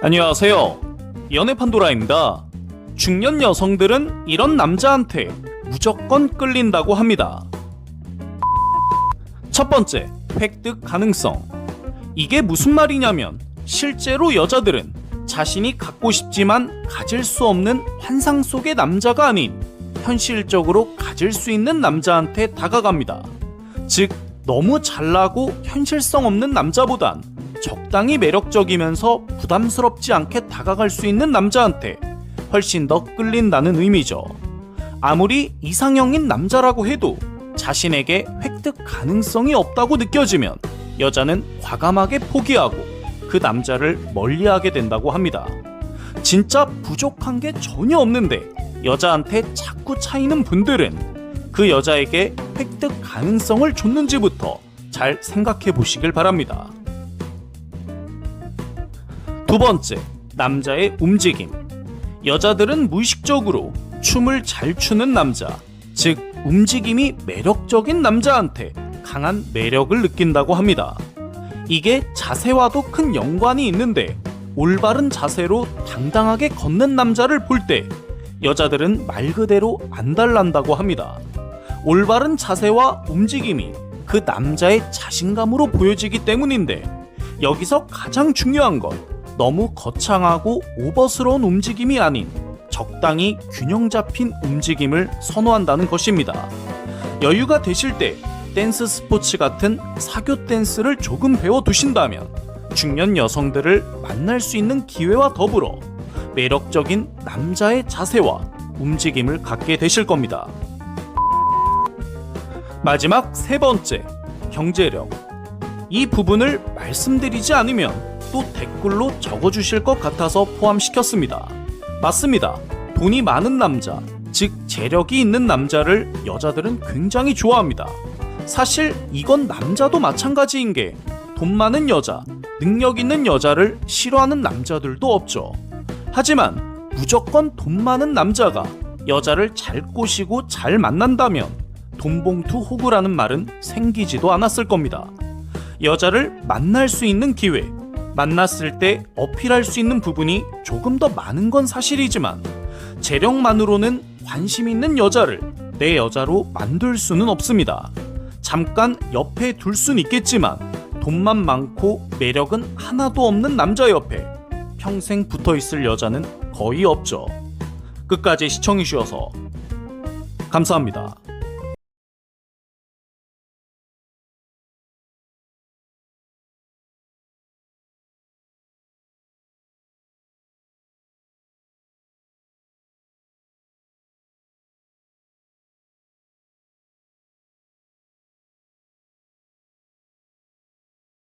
안녕하세요. 연애 판도라입니다. 중년 여성들은 이런 남자한테 무조건 끌린다고 합니다. 첫 번째, 획득 가능성. 이게 무슨 말이냐면 실제로 여자들은 자신이 갖고 싶지만 가질 수 없는 환상 속의 남자가 아닌 현실적으로 가질 수 있는 남자한테 다가갑니다. 즉, 너무 잘나고 현실성 없는 남자보단 적당히 매력적이면서 부담스럽지 않게 다가갈 수 있는 남자한테 훨씬 더 끌린다는 의미죠. 아무리 이상형인 남자라고 해도 자신에게 획득 가능성이 없다고 느껴지면 여자는 과감하게 포기하고 그 남자를 멀리하게 된다고 합니다. 진짜 부족한 게 전혀 없는데 여자한테 자꾸 차이는 분들은 그 여자에게 획득 가능성을 줬는지부터 잘 생각해 보시길 바랍니다. 두 번째, 남자의 움직임. 여자들은 무의식적으로 춤을 잘 추는 남자, 즉 움직임이 매력적인 남자한테 강한 매력을 느낀다고 합니다. 이게 자세와도 큰 연관이 있는데 올바른 자세로 당당하게 걷는 남자를 볼 때 여자들은 말 그대로 안달난다고 합니다. 올바른 자세와 움직임이 그 남자의 자신감으로 보여지기 때문인데 여기서 가장 중요한 건 너무 거창하고 오버스러운 움직임이 아닌 적당히 균형 잡힌 움직임을 선호한다는 것입니다. 여유가 되실 때 댄스 스포츠 같은 사교 댄스를 조금 배워 두신다면 중년 여성들을 만날 수 있는 기회와 더불어 매력적인 남자의 자세와 움직임을 갖게 되실 겁니다. 마지막 세 번째, 경제력. 이 부분을 말씀드리지 않으면 또 댓글로 적어주실 것 같아서 포함시켰습니다. 맞습니다. 돈이 많은 남자, 즉 재력이 있는 남자를 여자들은 굉장히 좋아합니다. 사실 이건 남자도 마찬가지인 게 돈 많은 여자, 능력 있는 여자를 싫어하는 남자들도 없죠. 하지만 무조건 돈 많은 남자가 여자를 잘 꼬시고 잘 만난다면 돈봉투 호구라는 말은 생기지도 않았을 겁니다. 여자를 만날 수 있는 기회, 만났을 때 어필할 수 있는 부분이 조금 더 많은 건 사실이지만 재력만으로는 관심 있는 여자를 내 여자로 만들 수는 없습니다. 잠깐 옆에 둘 순 있겠지만 돈만 많고 매력은 하나도 없는 남자 옆에 평생 붙어 있을 여자는 거의 없죠. 끝까지 시청해 주셔서 감사합니다.